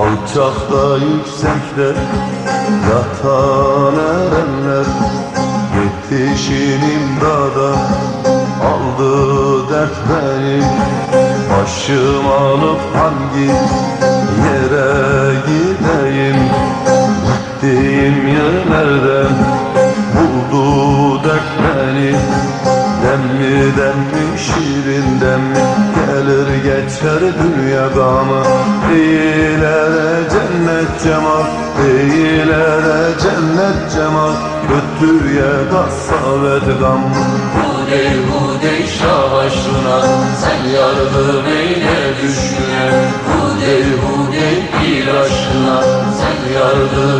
Alçakta yüksekte yatan erenler. Yetişin imdada aldı dert beni. Başım alıp hangi yere gideyim? Gittiğim yerlerden buldu dert beni? Demli demli şirin demli Gelir geçer dünya gamı İyilere cennet cemal İyilere cennet cemal. Kötüye kasvet gam. Hudey hudey şah aşkına Sen yardım eyle düşküne. Hudey hudey pir aşkına Sen yardım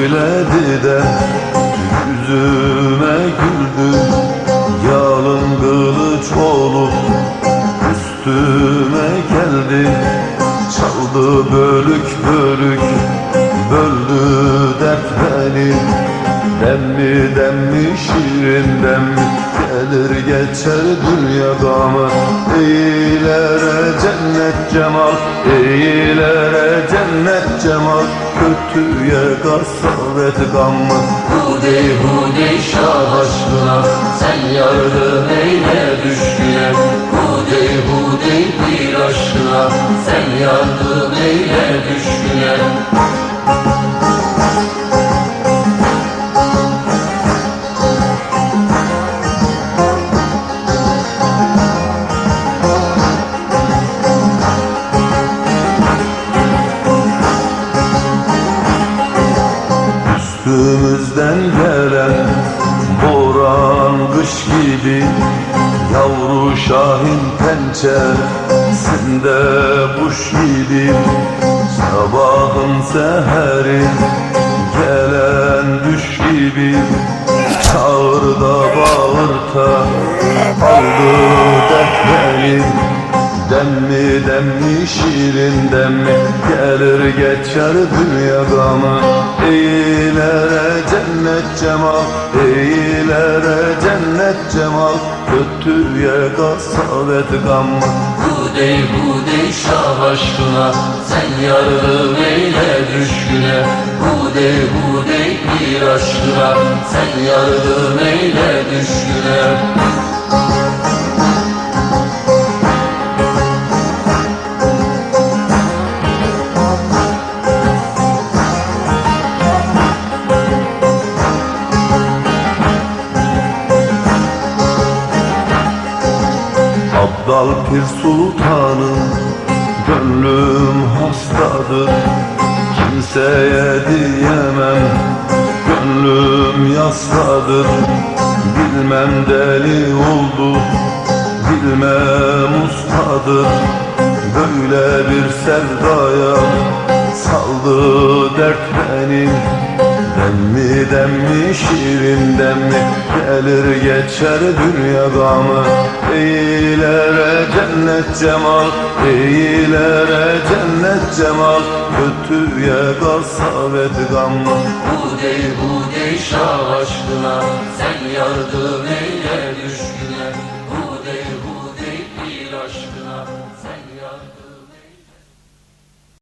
söyledi de yüzüme güldü. Yalın kılıç olup üstüme geldi. Çaldı bölük bölük geçer dünya gamı İyilere cennet cemal İyilere cennet cemal. Kötüye kasvet gamı Hudey hudey şah aşkına Sen yardım eyle Üstümüzden gelen boran kış gibi Yavru şahin pençe sende kuş gibi Sabahın seherin gelen düş gibi Demli demli şirin demli Gelir geçer dünya gamı İyilere cennet cemal İyilere cennet cemal. Kötüye kasvet gamı Hudey hudey şah aşkına. Sen yardım eyle düşküne. Hudey hudey pir aşkına. Sen yardım eyle düşküne Pir Sultanım Gönlüm hastadır. Kimseye diyemem Gönlüm yasladır. Bilmem deli oldu Bilmem ustadır. Böyle bir sevdaya Saldı dert benim Demli demli şirin demli Gelir geçer dünya gamı İyilere cennet cemal İyilere cennet cemal. Kötüye kasvet gamı Hudey hudey şah aşkına Sen yardım eyle